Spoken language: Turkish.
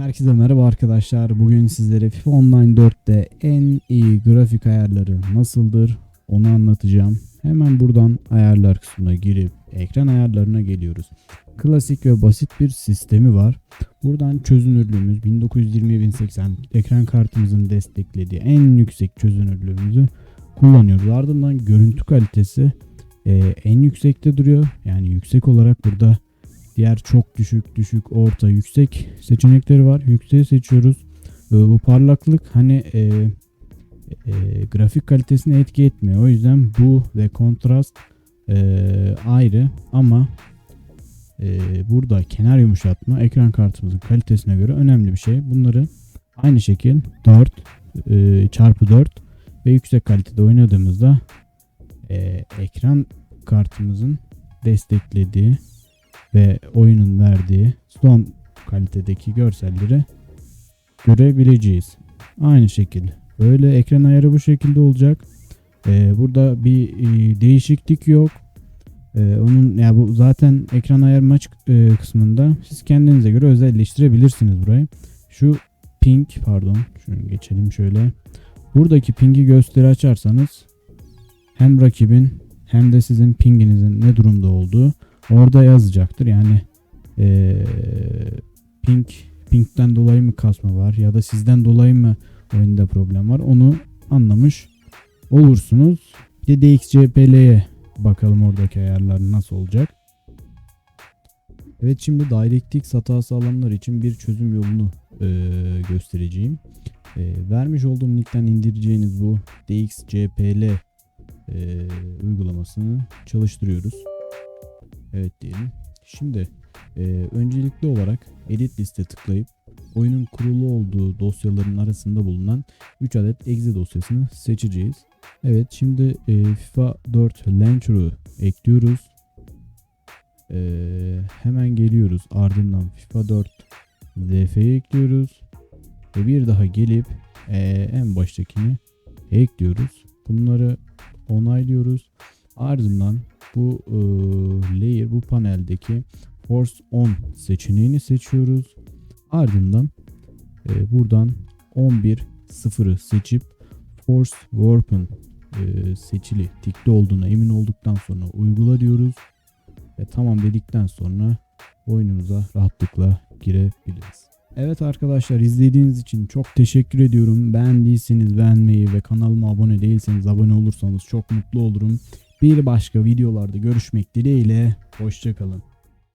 Herkese merhaba arkadaşlar. Bugün sizlere FIFA Online 4'te en iyi grafik ayarları nasıldır onu anlatacağım. Hemen buradan ayarlar kısmına girip ekran ayarlarına geliyoruz. Klasik ve basit bir sistemi var. Buradan çözünürlüğümüz 1920-1080 ekran kartımızın desteklediği en yüksek çözünürlüğümüzü kullanıyoruz. Ardından görüntü kalitesi e, en yüksekte duruyor. Yani yüksek olarak burada Diğer çok düşük, düşük, orta, yüksek seçenekleri var. Yükseği seçiyoruz. Ee, bu parlaklık hani e, e, grafik kalitesine etki etmiyor. O yüzden bu ve kontrast e, ayrı ama e, burada kenar yumuşatma ekran kartımızın kalitesine göre önemli bir şey. Bunları aynı şekil 4 e, çarpı 4 ve yüksek kalitede oynadığımızda e, ekran kartımızın desteklediği ve oyunun verdiği son kalitedeki görselleri görebileceğiz. Aynı şekilde. Böyle ekran ayarı bu şekilde olacak. Ee, burada bir e, değişiklik yok. Ee, onun ya bu zaten ekran ayar maç e, kısmında siz kendinize göre özelleştirebilirsiniz burayı. Şu ping pardon şunu geçelim şöyle. Buradaki pingi gösteri açarsanız hem rakibin hem de sizin pinginizin ne durumda olduğu orada yazacaktır. Yani ee, ping pingden dolayı mı kasma var ya da sizden dolayı mı oyunda problem var onu anlamış olursunuz. Bir de DXCPL'ye bakalım oradaki ayarlar nasıl olacak. Evet şimdi DirectX hatası alanlar için bir çözüm yolunu e, göstereceğim. E, vermiş olduğum linkten indireceğiniz bu DXCPL e, uygulamasını çalıştırıyoruz. Evet diyelim. Şimdi e, öncelikli olarak edit liste tıklayıp oyunun kurulu olduğu dosyaların arasında bulunan 3 adet exe dosyasını seçeceğiz. Evet şimdi e, FIFA 4 Launcher'ı ekliyoruz. E, hemen geliyoruz ardından FIFA 4 ZF'yi ekliyoruz. Ve bir daha gelip e, en baştakini ekliyoruz. Bunları onaylıyoruz. Ardından bu e, layer bu paneldeki force on seçeneğini seçiyoruz. Ardından e, buradan 11 sıfırı seçip force warp'ın e, seçili tikli olduğuna emin olduktan sonra uygula diyoruz. Ve tamam dedikten sonra oyunumuza rahatlıkla girebiliriz. Evet arkadaşlar izlediğiniz için çok teşekkür ediyorum. Beğendiyseniz beğenmeyi ve kanalıma abone değilseniz abone olursanız çok mutlu olurum. Bir başka videolarda görüşmek dileğiyle. Hoşçakalın.